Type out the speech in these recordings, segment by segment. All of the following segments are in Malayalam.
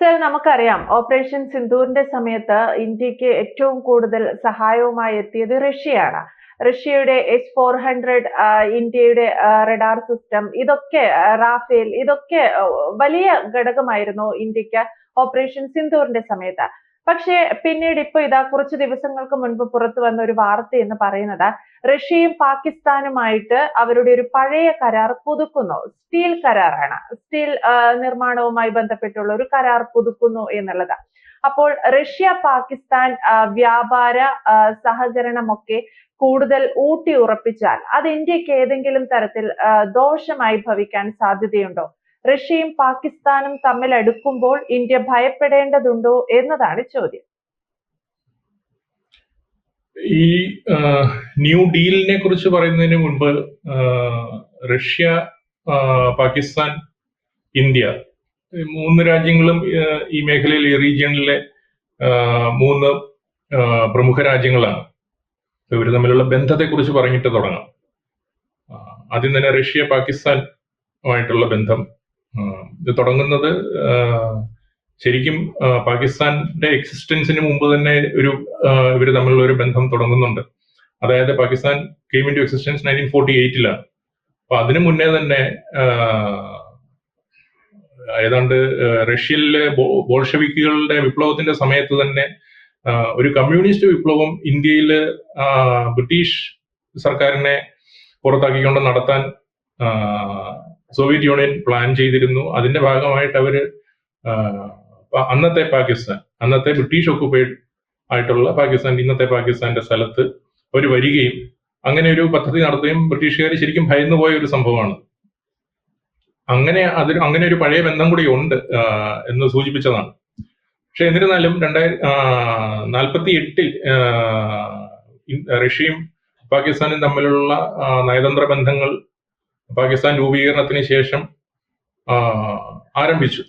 സർ നമുക്കറിയാം. ഓപ്പറേഷൻ സിന്ദൂറിന്റെ സമയത്ത് ഇന്ത്യയ്ക്ക് ഏറ്റവും കൂടുതൽ സഹായവുമായി എത്തിയത് റഷ്യയാണ്. റഷ്യയുടെ എസ് ഫോർ ഹൺഡ്രഡ് ഇന്ത്യയുടെ റഡാർ സിസ്റ്റം ഇതൊക്കെ റാഫേൽ ഇതൊക്കെ വലിയ ഘടകമായിരുന്നു ഇന്ത്യയ്ക്ക് ഓപ്പറേഷൻ സിന്ദൂറിന്റെ സമയത്ത്. പക്ഷേ പിന്നീട് ഇപ്പൊ ഇതാ കുറച്ച് ദിവസങ്ങൾക്ക് മുൻപ് പുറത്തു വന്ന ഒരു വാർത്ത എന്ന് പറയുന്നത് റഷ്യയും പാകിസ്ഥാനുമായിട്ട് അവരുടെ ഒരു പഴയ കരാർ പുതുക്കുന്നു. സ്റ്റീൽ കരാറാണ്. സ്റ്റീൽ നിർമ്മാണവുമായി ബന്ധപ്പെട്ടുള്ള ഒരു കരാർ പുതുക്കുന്നു എന്നുള്ളത്. അപ്പോൾ റഷ്യ പാകിസ്ഥാൻ വ്യാപാര സഹകരണമൊക്കെ കൂടുതൽ ഊട്ടി ഉറപ്പിച്ചാൽ അത് ഇന്ത്യയ്ക്ക് ഏതെങ്കിലും തരത്തിൽ ദോഷമായി ഭവിക്കാൻ സാധ്യതയുണ്ടോ? റഷ്യയും പാകിസ്ഥാനും തമ്മിൽ അടുക്കുമ്പോൾ ഇന്ത്യ ഭയപ്പെടേണ്ടതുണ്ടോ എന്നതാണ് ചോദ്യം. ഈ ന്യൂ ഡീലിനെ കുറിച്ച് പറയുന്നതിന് മുൻപ് റഷ്യ പാകിസ്ഥാൻ ഇന്ത്യ മൂന്ന് രാജ്യങ്ങളും ഈ മേഖലയിൽ ഈ റീജിയണിലെ മൂന്ന് പ്രമുഖ രാജ്യങ്ങളാണ്. ഇവർ തമ്മിലുള്ള ബന്ധത്തെക്കുറിച്ച് പറഞ്ഞിട്ട് തുടങ്ങാം. ആദ്യം തന്നെ റഷ്യ പാകിസ്ഥാനുമായിട്ടുള്ള ബന്ധം ഇത് തുടങ്ങുന്നത് ശരിക്കും പാകിസ്ഥാന്റെ എക്സിസ്റ്റൻസിന് മുമ്പ് തന്നെ ഒരു ഇവർ തമ്മിലുള്ള ഒരു ബന്ധം തുടങ്ങുന്നുണ്ട്. അതായത് Pakistan came in to existence nineteen forty എയ്റ്റിലാണ് അപ്പൊ അതിനു മുന്നേ തന്നെ ഏതാണ്ട് റഷ്യയിലെ ബോൾഷവിക്കുകളുടെ വിപ്ലവത്തിന്റെ സമയത്ത് തന്നെ ഒരു കമ്മ്യൂണിസ്റ്റ് വിപ്ലവം ഇന്ത്യയിൽ ബ്രിട്ടീഷ് സർക്കാരിനെ പുറത്താക്കിക്കൊണ്ട് നടത്താൻ സോവിയറ്റ് യൂണിയൻ പ്ലാൻ ചെയ്തിരുന്നു. അതിന്റെ ഭാഗമായിട്ട് അവർ അന്നത്തെ പാകിസ്ഥാൻ അന്നത്തെ ബ്രിട്ടീഷ് ഒക്കുപൈഡ് ആയിട്ടുള്ള പാകിസ്ഥാൻ ഇന്നത്തെ പാകിസ്ഥാന്റെ സ്ഥലത്ത് അവർ വരികയും അങ്ങനെ ഒരു പദ്ധതി നടത്തുകയും ബ്രിട്ടീഷുകാർ ശരിക്കും ഭയന്നു പോയ ഒരു സംഭവമാണ്. അങ്ങനെ അതിൽ അങ്ങനെ ഒരു പഴയ ബന്ധം കൂടി ഉണ്ട് എന്ന് സൂചിപ്പിച്ചതാണ്. പക്ഷെ എന്നിരുന്നാലും രണ്ടായിരം നാൽപ്പത്തി എട്ടിൽ റഷ്യയും പാകിസ്ഥാനും തമ്മിലുള്ള നയതന്ത്ര ബന്ധങ്ങൾ പാകിസ്ഥാൻ രൂപീകരണത്തിന് ശേഷം ആരംഭിച്ചു.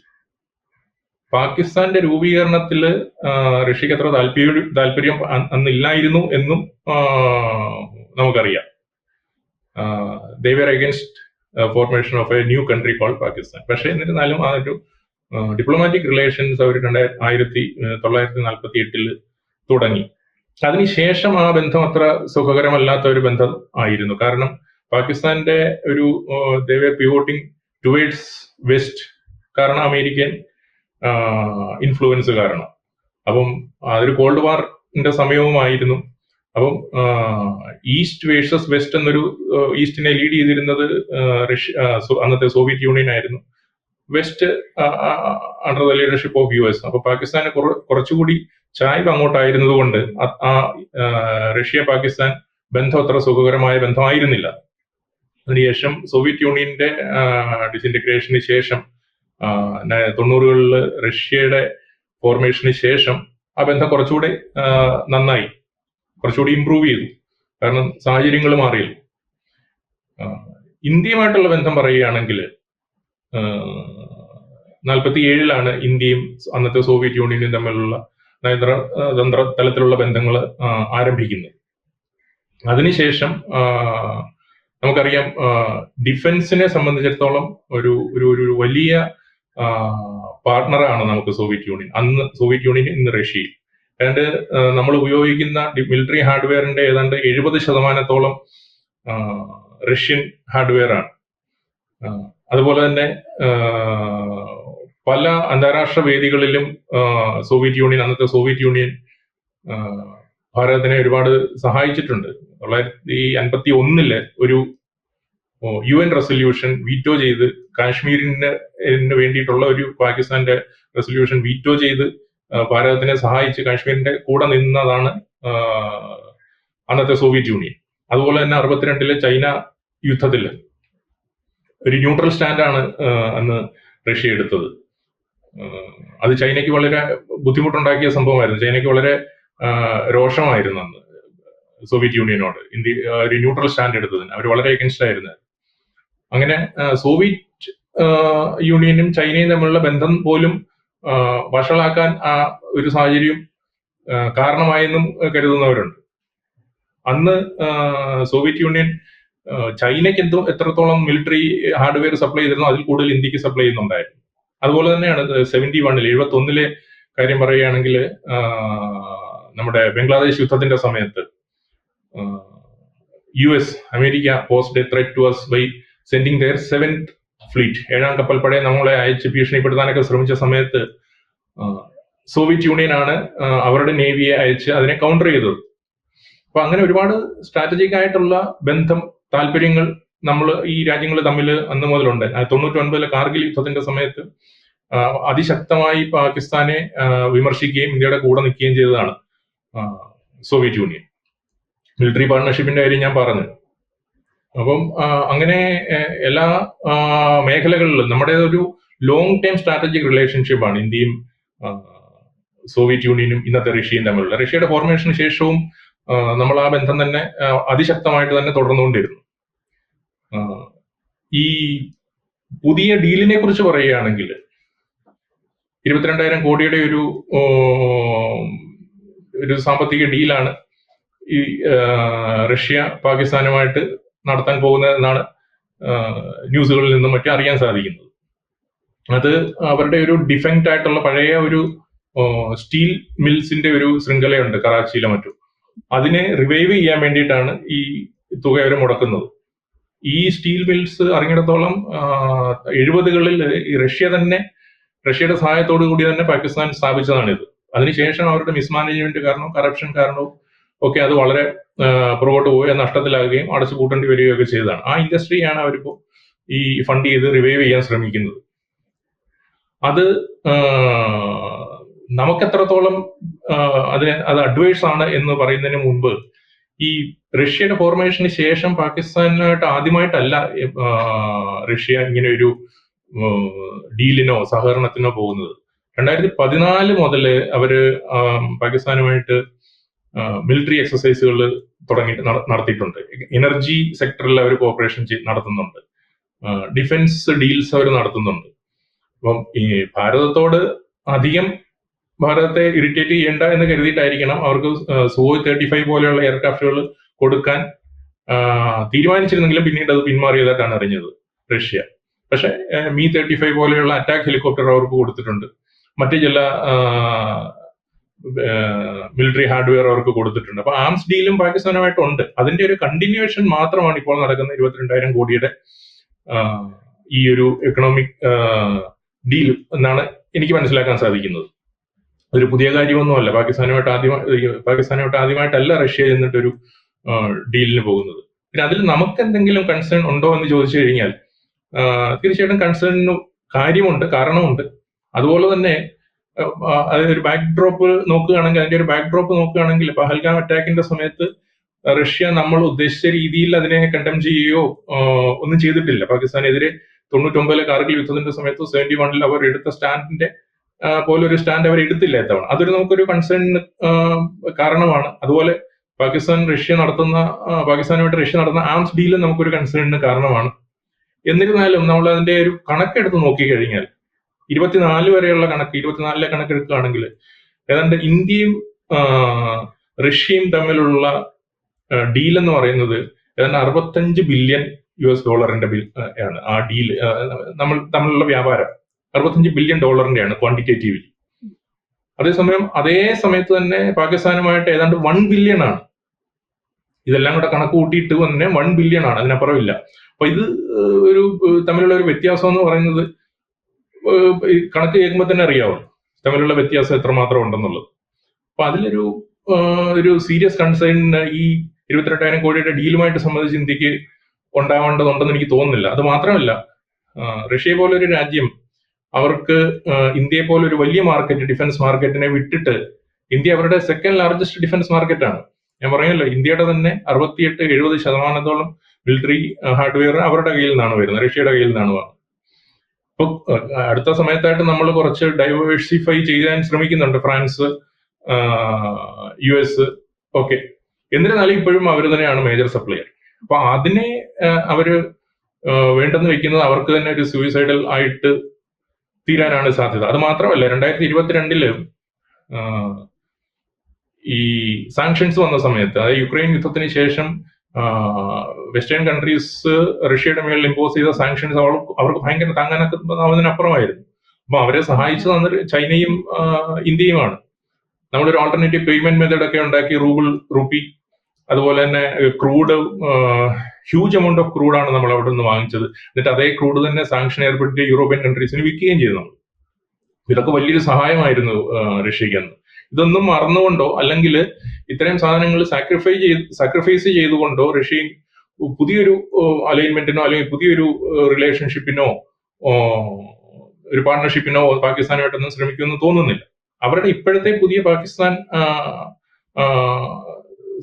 പാകിസ്ഥാന്റെ രൂപീകരണത്തിൽ റഷ്യക്ക് അത്ര താല്പര്യം താല്പര്യം അന്നില്ലായിരുന്നു എന്നും നമുക്കറിയാം. They were against formation of a new country call Pakistan പക്ഷേ എന്നിരുന്നാലും ആ ഒരു ഡിപ്ലോമാറ്റിക് റിലേഷൻസ് അവർ രണ്ടായിരത്തി ആയിരത്തി തൊള്ളായിരത്തി നാൽപ്പത്തി എട്ടിൽ തുടങ്ങി അതിനുശേഷം ആ ബന്ധം അത്ര സുഖകരമല്ലാത്ത ഒരു ബന്ധം ആയിരുന്നു. കാരണം പാകിസ്ഥാന്റെ ഒരു പിവോട്ടിങ് പിവോട്ടിംഗ് ടുവേഡ്സ് വെസ്റ്റ് കാരണം അമേരിക്കൻ ഇൻഫ്ലുവൻസ് കാരണം. അപ്പം അതൊരു കോൾഡ് വാറിന്റെ സമയവുമായിരുന്നു. അപ്പം ഈസ്റ്റ് വേഴ്സസ് വെസ്റ്റ് എന്നൊരു ഈസ്റ്റിനെ ലീഡ് ചെയ്തിരുന്നത് റഷ്യ അന്നത്തെ സോവിയറ്റ് യൂണിയൻ ആയിരുന്നു. West under the leadership of U S അപ്പൊ പാകിസ്ഥാന് കുറ- കുറച്ചുകൂടി ചായ്വ് അങ്ങോട്ടായിരുന്നത് കൊണ്ട് ആ- ആ ആ, റഷ്യ പാകിസ്ഥാൻ ബന്ധം അത്ര സുഖകരമായ ബന്ധമായിരുന്നില്ല. അതിനുശേഷം സോവിയറ്റ് യൂണിയന്റെ ഡിസിന്റഗ്രേഷന് ശേഷം തൊണ്ണൂറുകളിൽ റഷ്യയുടെ ഫോർമേഷന് ശേഷം ആ ബന്ധം കുറച്ചുകൂടെ നന്നായി. കുറച്ചുകൂടി ഇമ്പ്രൂവ് ചെയ്തു. കാരണം സാഹചര്യങ്ങൾ മാറിയില്ല ഇന്ത്യയുമായിട്ടുള്ള ബന്ധം പറയുകയാണെങ്കിൽ നാൽപ്പത്തി ഏഴിലാണ് ഇന്ത്യയും അന്നത്തെ സോവിയറ്റ് യൂണിയനും തമ്മിലുള്ള നയതന്ത്ര തന്ത്ര തലത്തിലുള്ള ബന്ധങ്ങൾ ആരംഭിക്കുന്നത്. അതിനുശേഷം നമുക്കറിയാം ഡിഫൻസിനെ സംബന്ധിച്ചിടത്തോളം ഒരു ഒരു ഒരു വലിയ പാർട്ണറാണ് നമുക്ക് സോവിയറ്റ് യൂണിയൻ. അന്ന് സോവിയറ്റ് യൂണിയൻ ഇന്ന് റഷ്യയിൽ. ഏതാണ്ട് നമ്മൾ ഉപയോഗിക്കുന്ന മിലിറ്ററി ഹാർഡ്വെയറിന്റെ ഏതാണ്ട് എഴുപത് ശതമാനത്തോളം റഷ്യൻ ഹാർഡ്വെയർ ആണ് അതുപോലെ തന്നെ പല അന്താരാഷ്ട്ര വേദികളിലും സോവിയറ്റ് യൂണിയൻ അന്നത്തെ സോവിയറ്റ് യൂണിയൻ ഭാരതത്തിനെ ഒരുപാട് സഹായിച്ചിട്ടുണ്ട്. തൊള്ളായിരത്തി അൻപത്തി ഒന്നിൽ ഒരു യു എൻ റെസൊല്യൂഷൻ വീറ്റോ ചെയ്ത് കാശ്മീരിന് വേണ്ടിയിട്ടുള്ള ഒരു പാകിസ്ഥാന്റെ റെസൊല്യൂഷൻ വീറ്റോ ചെയ്ത് ഭാരതത്തിനെ സഹായിച്ച് കാശ്മീരിന്റെ കൂടെ നിന്നതാണ് അന്നത്തെ സോവിയറ്റ് യൂണിയൻ. അതുപോലെ തന്നെ അറുപത്തിരണ്ടിലെ ചൈന യുദ്ധത്തിൽ ഒരു ന്യൂട്രൽ സ്റ്റാൻഡാണ് അന്ന് റഷ്യ എടുത്തത്. അത് ചൈനയ്ക്ക് വളരെ ബുദ്ധിമുട്ടുണ്ടാക്കിയ സംഭവമായിരുന്നു. ചൈനയ്ക്ക് വളരെ രോഷമായിരുന്നു അന്ന്. സോവിയറ്റ് യൂണിയനോട് ഇന്ത്യ ഒരു ന്യൂട്രൽ സ്റ്റാൻഡ് എടുത്തതിന്. അവർ വളരെ അഗൻസ്റ്റ് ആയിരുന്നു അങ്ങനെ സോവിയറ്റ് യൂണിയനും ചൈനയും തമ്മിലുള്ള ബന്ധം പോലും വഷളാക്കാൻ ആ ഒരു സാഹചര്യം കാരണമായെന്നും കരുതുന്നവരുണ്ട്. അന്ന് സോവിയറ്റ് യൂണിയൻ ചൈനയ്ക്ക് എന്തോ എത്രത്തോളം മിലിറ്ററി ഹാർഡ്വെയർ സപ്ലൈ ചെയ്തിരുന്നു അതിൽ കൂടുതൽ ഇന്ത്യയ്ക്ക് സപ്ലൈ ചെയ്യുന്നുണ്ടായിരുന്നു. അതുപോലെ തന്നെയാണ് സെവന്റി വണ്ണിൽ എഴുപത്തി ഒന്നിലെ കാര്യം പറയുകയാണെങ്കിൽ നമ്മുടെ ബംഗ്ലാദേശ് യുദ്ധത്തിന്റെ സമയത്ത് U S America posed threat to us by sending their seventh fleet ഏഴാം കപ്പൽപ്പടയെ നമ്മളെ അയച്ച് ഭീഷണിപ്പെടുത്താനൊക്കെ ശ്രമിച്ച സമയത്ത് സോവിയറ്റ് യൂണിയൻ ആണ് അവരുടെ നേവിയെ അയച്ച് അതിനെ കൗണ്ടർ ചെയ്തത്. അപ്പൊ അങ്ങനെ ഒരുപാട് സ്ട്രാറ്റജിക് ആയിട്ടുള്ള ബന്ധം താല്പര്യങ്ങൾ നമ്മൾ ഈ രാജ്യങ്ങൾ തമ്മിൽ അന്ന് മുതലുണ്ട്. തൊണ്ണൂറ്റി ഒൻപതിലെ കാർഗിൽ യുദ്ധത്തിന്റെ സമയത്ത് അതിശക്തമായി പാകിസ്ഥാനെ വിമർശിക്കുകയും ഇന്ത്യയുടെ കൂടെ നിൽക്കുകയും ചെയ്തതാണ് സോവിയറ്റ് യൂണിയൻ. മിലിറ്ററി പാർട്ണർഷിപ്പിന്റെ കാര്യം ഞാൻ പറഞ്ഞു. അപ്പം അങ്ങനെ എല്ലാ മേഖലകളിലും നമ്മുടെ ഒരു ലോങ് ടൈം സ്ട്രാറ്റജിക് റിലേഷൻഷിപ്പാണ് ഇന്ത്യയും സോവിയറ്റ് യൂണിയനും ഇന്നത്തെ റഷ്യയും തമ്മിലുള്ള. റഷ്യയുടെ ഫോർമേഷന് ശേഷവും നമ്മൾ ആ ബന്ധം തന്നെ അതിശക്തമായിട്ട് തന്നെ തുടർന്നുകൊണ്ടിരുന്നു. ഈ പുതിയ ഡീലിനെ കുറിച്ച് പറയുകയാണെങ്കിൽ ഇരുപത്തിരണ്ടായിരം കോടിയുടെ ഒരു ഒരു സാമ്പത്തിക ഡീലാണ് ഈ റഷ്യ പാകിസ്ഥാനുമായിട്ട് നടത്താൻ പോകുന്നതെന്നാണ് ന്യൂസുകളിൽ നിന്നും മറ്റും അറിയാൻ സാധിക്കുന്നത്. അത് അവരുടെ ഒരു ഡിഫെക്റ്റ് ആയിട്ടുള്ള പഴയ ഒരു സ്റ്റീൽ മിൽസിന്റെ ഒരു ശൃംഖലയുണ്ട് കറാച്ചിയിലെ മറ്റും. അതിനെ റിവൈവ് ചെയ്യാൻ വേണ്ടിയിട്ടാണ് ഈ തുക അവർ മുടക്കുന്നത്. ഈ സ്റ്റീൽ മിൽസ് അറിഞ്ഞിടത്തോളം എഴുപതുകളിൽ റഷ്യ തന്നെ റഷ്യയുടെ സഹായത്തോടു കൂടി തന്നെ പാകിസ്ഥാൻ സ്ഥാപിച്ചതാണിത്. അതിനുശേഷം അവരുടെ മിസ്മാനേജ്മെന്റ് കാരണവും കറപ്ഷൻ കാരണവും ഒക്കെ അത് വളരെ പുറകോട്ട് പോയി നഷ്ടത്തിലാകുകയും അടച്ചു പൂട്ടേണ്ടി വരികയൊക്കെ ചെയ്തതാണ്. ആ ഇൻഡസ്ട്രിയാണ് അവരിപ്പോ ഈ ഫണ്ട് ചെയ്ത് റിവൈവ് ചെയ്യാൻ ശ്രമിക്കുന്നത്. അത് നമുക്കെത്രത്തോളം അതിന് അത് അഡ്വൈസ് ആണ് എന്ന് പറയുന്നതിന് മുമ്പ് ഈ റഷ്യയുടെ ഫോർമേഷന് ശേഷം പാകിസ്ഥാനുമായിട്ട് ആദ്യമായിട്ടല്ല റഷ്യ ഇങ്ങനെ ഒരു ഡീലിനോ സഹകരണത്തിനോ പോകുന്നത്. രണ്ടായിരത്തി പതിനാല് മുതൽ അവർ പാകിസ്ഥാനുമായിട്ട് മിലിറ്ററി എക്സസൈസുകൾ തുടങ്ങി നടത്തിയിട്ടുണ്ട്. എനർജി സെക്ടറിൽ അവർ കോപ്പറേഷൻ നടത്തുന്നുണ്ട്. ഡിഫൻസ് ഡീൽസ് അവർ നടത്തുന്നുണ്ട്. അപ്പം ഈ ഭാരതത്തോട് അധികം ഭാരതത്തെ ഇറിറ്റേറ്റ് ചെയ്യേണ്ട എന്ന് കരുതിയിട്ടായിരിക്കണം അവർക്ക് സുഹോയ് തേർട്ടി ഫൈവ് പോലെയുള്ള എയർക്രാഫ്റ്റുകൾ കൊടുക്കാൻ തീരുമാനിച്ചിരുന്നെങ്കിലും പിന്നീട് അത് പിന്മാറിയതായിട്ടാണ് അറിഞ്ഞത് റഷ്യ. പക്ഷെ മീ തേർട്ടി ഫൈവ് പോലെയുള്ള അറ്റാക്ക് ഹെലികോപ്റ്റർ അവർക്ക് കൊടുത്തിട്ടുണ്ട്. മറ്റ് ചില മിലിറ്ററി ഹാർഡ്വെയർ അവർക്ക് കൊടുത്തിട്ടുണ്ട്. അപ്പൊ ആംസ് ഡീലും പാകിസ്ഥാനുമായിട്ടുണ്ട്. അതിന്റെ ഒരു കണ്ടിന്യൂവേഷൻ മാത്രമാണ് ഇപ്പോൾ നടക്കുന്ന ഇരുപത്തിരണ്ടായിരം കോടിയുടെ ഈ ഒരു എക്കണോമിക് ഡീൽ എന്നാണ് എനിക്ക് മനസ്സിലാക്കാൻ സാധിക്കുന്നത്. ഒരു പുതിയ കാര്യമൊന്നുമല്ല. പാകിസ്ഥാനുമായിട്ട് ആദ്യമായി പാകിസ്ഥാനുമായിട്ട് ആദ്യമായിട്ടല്ല റഷ്യ എന്നിട്ടൊരു ഡീലിന് പോകുന്നത്. പിന്നെ അതിൽ നമുക്ക് എന്തെങ്കിലും കൺസേൺ ഉണ്ടോ എന്ന് ചോദിച്ചു കഴിഞ്ഞാൽ തീർച്ചയായിട്ടും കൺസേണിന് കാര്യമുണ്ട് കാരണമുണ്ട്. അതുപോലെ തന്നെ ആ, അതിനൊരു ബാക്ക് ഡ്രോപ്പ് നോക്കുകയാണെങ്കിൽ അതിന്റെ ഒരു ബാക്ക് ഡ്രോപ്പ് നോക്കുകയാണെങ്കിൽ പഹൽഗാം അറ്റാക്കിന്റെ സമയത്ത് റഷ്യ നമ്മൾ ഉദ്ദേശിച്ച രീതിയിൽ അതിനെ കണ്ടം ചെയ്യുകയോ ഒന്നും ചെയ്തിട്ടില്ല. പാകിസ്ഥാനെതിരെ തൊണ്ണൂറ്റൊമ്പതിലെ കാർഗിൽ യുദ്ധത്തിന്റെ സമയത്ത് സെവന്റി വണ്ണിൽ അവർ എടുത്ത സ്റ്റാൻഡിന്റെ പോലൊരു സ്റ്റാൻഡ് അവർ എടുത്തില്ല ഇത്തവണ. അതൊരു നമുക്കൊരു കൺസേൺ കാരണമാണ്. അതുപോലെ പാകിസ്ഥാൻ റഷ്യ നടത്തുന്ന പാകിസ്ഥാനുമായിട്ട് റഷ്യ നടത്തുന്ന ആംസ് ഡീലും നമുക്കൊരു കൺസേണിന് കാരണമാണ്. എന്നിരുന്നാലും നമ്മൾ അതിന്റെ ഒരു കണക്കെടുത്ത് നോക്കിക്കഴിഞ്ഞാൽ ഇരുപത്തിനാല് വരെയുള്ള കണക്ക് ഇരുപത്തിനാലിലെ കണക്കെടുക്കുകയാണെങ്കിൽ ഏതാണ്ട് ഇന്ത്യയും റഷ്യയും തമ്മിലുള്ള ഡീൽ എന്ന് പറയുന്നത് ഏതാണ്ട് അറുപത്തഞ്ച് ബില്യൺ യു എസ് ഡോളറിന്റെ ബിൽ ആണ്. ആ ഡീൽ നമ്മൾ തമ്മിലുള്ള വ്യാപാരം അറുപത്തഞ്ച് ബില്യൺ ഡോളറിന്റെയാണ് ക്വാണ്ടിറ്റേറ്റീവ്ലി അതേസമയം അതേ സമയത്ത് തന്നെ പാകിസ്ഥാനുമായിട്ട് ഏതാണ്ട് വൺ ബില്യൺ ആണ്. ഇതെല്ലാം കൂടെ കണക്ക് കൂട്ടിയിട്ട് തന്നെ വൺ ബില്യൺ ആണ്. അതിനപ്പുറം ഇല്ല അപ്പൊ ഇത് ഒരു തമ്മിലുള്ള ഒരു വ്യത്യാസം എന്ന് പറയുന്നത് കണക്ക് കേൾക്കുമ്പോൾ തന്നെ അറിയാവും. തമ്മിലുള്ള വ്യത്യാസം എത്രമാത്രം ഉണ്ടെന്നുള്ളത്. അപ്പൊ അതിലൊരു ഒരു സീരിയസ് കൺസേൺ ഈ ഇരുപത്തിരണ്ടായിരം കോടിയുടെ ഡീലുമായിട്ട് സംബന്ധിച്ച് ഇന്ത്യയ്ക്ക് ഉണ്ടാവേണ്ടതുണ്ടെന്ന് എനിക്ക് തോന്നുന്നില്ല. അത് മാത്രമല്ല റഷ്യ പോലൊരു രാജ്യം അവർക്ക് ഇന്ത്യയെ പോലെ ഒരു വലിയ മാർക്കറ്റ് ഡിഫൻസ് മാർക്കറ്റിനെ വിട്ടിട്ട് ഇന്ത്യ അവരുടെ സെക്കൻഡ് ലാർജസ്റ്റ് ഡിഫൻസ് മാർക്കറ്റാണ് ഞാൻ പറയുമല്ലോ ഇന്ത്യയുടെ തന്നെ അറുപത്തിയെട്ട് എഴുപത് ശതമാനത്തോളം മിലിറ്ററി ഹാർഡ്വെയർ അവരുടെ കയ്യിൽ നിന്നാണ് വരുന്നത്. റഷ്യയുടെ കയ്യിൽ നിന്നാണ് ആ, അടുത്ത സമയത്തായിട്ട് നമ്മൾ കുറച്ച് ഡൈവേഴ്സിഫൈ ചെയ്യാൻ ശ്രമിക്കുന്നുണ്ട് ഫ്രാൻസ് യു എസ് ഓക്കെ എന്നിരുന്നാലും ഇപ്പോഴും അവർ തന്നെയാണ് മേജർ സപ്ലയർ അപ്പൊ അതിനെ അവർ വേണ്ടെന്ന് വെക്കുന്നത് അവർക്ക് തന്നെ ഒരു സൂയിസൈഡൽ ആയിട്ട് തീരാനാണ് സാധ്യത. അത് മാത്രമല്ല രണ്ടായിരത്തി ഇരുപത്തിരണ്ടിൽ ഈ സാങ്ഷൻസ് വന്ന സമയത്ത് അതായത് യുക്രൈൻ യുദ്ധത്തിന് ശേഷം വെസ്റ്റേൺ കൺട്രീസ് റഷ്യയുടെ മേളിൽ ഇമ്പോസ് ചെയ്ത സാങ്ഷൻസ് അവൾ അവർക്ക് ഭയങ്കര താങ്ങാനാവുന്നതിനപ്പുറമായിരുന്നു അപ്പൊ അവരെ സഹായിച്ചു തന്നത് ചൈനയും ഇന്ത്യയുമാണ്. നമ്മളൊരു ആൾട്ടർനേറ്റീവ് പേയ്മെന്റ് മെത്തേഡ് ഒക്കെ ഉണ്ടാക്കി റൂബിൾ റുപ്പി അതുപോലെ തന്നെ ക്രൂഡ് ഹ്യൂജ് എമൗണ്ട് ഓഫ് ക്രൂഡാണ് നമ്മൾ അവിടെ നിന്ന് വാങ്ങിച്ചത്. എന്നിട്ട് അതേ ക്രൂഡ് തന്നെ സാങ്ഷൻ ഏർപ്പെടുത്തിയ യൂറോപ്യൻ കൺട്രീസിന് വിൽക്കുകയും ചെയ്തു നമ്മൾ. ഇതൊക്കെ വലിയൊരു സഹായമായിരുന്നു റഷ്യക്ക് അന്ന്. ഇതൊന്നും മറന്നുകൊണ്ടോ അല്ലെങ്കിൽ ഇത്രയും സാധനങ്ങൾ സാക്രിഫൈ ചെയ്ത് സാക്രിഫൈസ് ചെയ്തുകൊണ്ടോ റഷ്യയും പുതിയൊരു അലൈൻമെന്റിനോ അല്ലെങ്കിൽ പുതിയൊരു റിലേഷൻഷിപ്പിനോ ഒരു പാർട്ണർഷിപ്പിനോ പാകിസ്ഥാനുമായിട്ടൊന്നും ശ്രമിക്കുമെന്ന് തോന്നുന്നില്ല. അവരുടെ ഇപ്പോഴത്തെ പുതിയ പാകിസ്ഥാൻ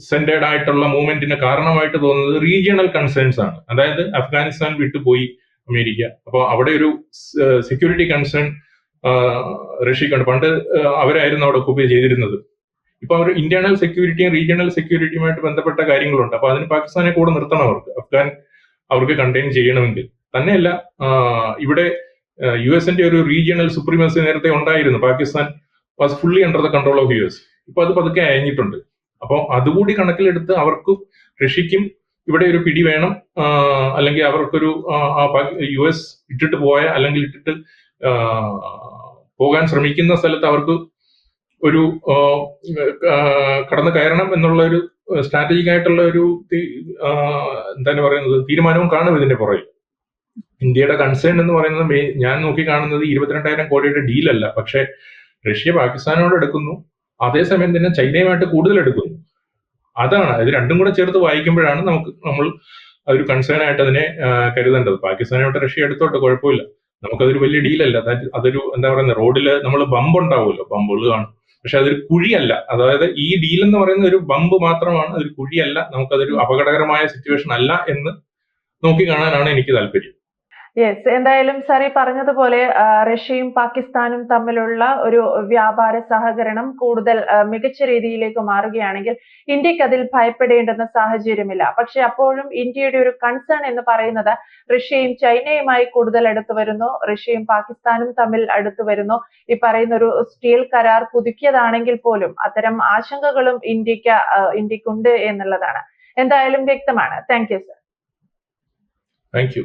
സെന്റേഡ് ആയിട്ടുള്ള മൂവ്മെന്റിന് കാരണമായിട്ട് തോന്നുന്നത് റീജിയണൽ കൺസേൺസ് ആണ്. അതായത് അഫ്ഗാനിസ്ഥാൻ വിട്ടുപോയി അമേരിക്ക. അപ്പോൾ അവിടെ ഒരു സെക്യൂരിറ്റി കൺസേൺ റഷ്യക്കുണ്ട് പണ്ട് അവരായിരുന്നു അവിടെ ഒക്കുപ്പൈ ചെയ്തിരുന്നത്. ഇപ്പൊ അവർ ഇന്റേണൽ സെക്യൂരിറ്റിയും റീജിയണൽ സെക്യൂരിറ്റിയുമായിട്ട് ബന്ധപ്പെട്ട കാര്യങ്ങളുണ്ട്. അപ്പൊ അതിന് പാകിസ്ഥാനെ കൂടെ നിർത്തണം അവർക്ക്. അഫ്ഗാൻ അവർക്ക് കണ്ടെയ്ൻ ചെയ്യണമെങ്കിൽ. തന്നെയല്ല ഇവിടെ യു എസിന്റെ ഒരു റീജിയണൽ സുപ്രീമസി നേരത്തെ ഉണ്ടായിരുന്നു. Pakistan was fully under the control of U S ഇപ്പൊ അത് പതുക്കെ അയഞ്ഞിട്ടുണ്ട്. അപ്പോൾ അതുകൂടി കണക്കിലെടുത്ത് അവർക്കും റഷ്യക്കും ഇവിടെ ഒരു പിടി വേണം. അല്ലെങ്കിൽ അവർക്കൊരു യു എസ് ഇട്ടിട്ട് പോയ അല്ലെങ്കിൽ ഇട്ടിട്ട് പോകാൻ ശ്രമിക്കുന്ന സ്ഥലത്ത് അവർക്ക് ഒരു കടന്നു കയറണം എന്നുള്ള ഒരു സ്ട്രാറ്റജിക് ആയിട്ടുള്ള ഒരു എന്താണ് പറയുന്നത് തീരുമാനവും കാണും ഇതിന്റെ പുറകിൽ. ഇന്ത്യയുടെ കൺസേൺ എന്ന് പറയുന്നത് ഞാൻ നോക്കി കാണുന്നത് ഇരുപത്തിരണ്ടായിരം കോടിയുടെ ഡീലല്ല പക്ഷേ റഷ്യ പാകിസ്ഥാനോട് എടുക്കുന്നു. അതേസമയം തന്നെ ചൈനയുമായിട്ട് കൂടുതൽ എടുക്കുന്നു. അതാണ് ഇത് രണ്ടും കൂടെ ചേർത്ത് വായിക്കുമ്പോഴാണ് നമുക്ക് നമ്മൾ ഒരു കൺസേൺ ആയിട്ട് അതിനെ കരുതേണ്ടത്. പാകിസ്ഥാനായിട്ട് റഷ്യ എടുത്തോട്ടെ കുഴപ്പമില്ല. നമുക്കതൊരു വലിയ ഡീലല്ല അതൊരു എന്താ പറയുന്നത് റോഡിൽ നമ്മൾ ബമ്പ് ഉണ്ടാവുമല്ലോ. ബമ്പുകൾ കാണും. പക്ഷെ അതൊരു കുഴിയല്ല. അതായത് ഈ ഡീൽ എന്ന് പറയുന്ന ഒരു ബമ്പ് മാത്രമാണ് അതൊരു കുഴിയല്ല. നമുക്കതൊരു അപകടകരമായ സിറ്റുവേഷൻ അല്ല എന്ന് നോക്കി കാണാനാണ് എനിക്ക് താല്പര്യം. യെസ് എന്തായാലും സാർ ഈ പറഞ്ഞതുപോലെ റഷ്യയും പാകിസ്ഥാനും തമ്മിലുള്ള ഒരു വ്യാപാര സഹകരണം കൂടുതൽ മികച്ച രീതിയിലേക്ക് മാറുകയാണെങ്കിൽ ഇന്ത്യയ്ക്ക് അതിൽ ഭയപ്പെടേണ്ടുന്ന സാഹചര്യമില്ല. പക്ഷെ അപ്പോഴും ഇന്ത്യയുടെ ഒരു കൺസേൺ എന്ന് പറയുന്നത് റഷ്യയും ചൈനയുമായി കൂടുതൽ അടുത്തു വരുന്നു റഷ്യയും പാകിസ്ഥാനും തമ്മിൽ അടുത്തു വരുന്നു. ഈ പറയുന്ന ഒരു സ്റ്റീൽ കരാർ പുതുക്കിയതാണെങ്കിൽ പോലും അത്തരം ആശങ്കകളും ഇന്ത്യയ്ക്ക് ഇന്ത്യക്കുണ്ട് എന്നുള്ളതാണ്. എന്തായാലും വ്യക്തമാണ്. Thank you sir thank you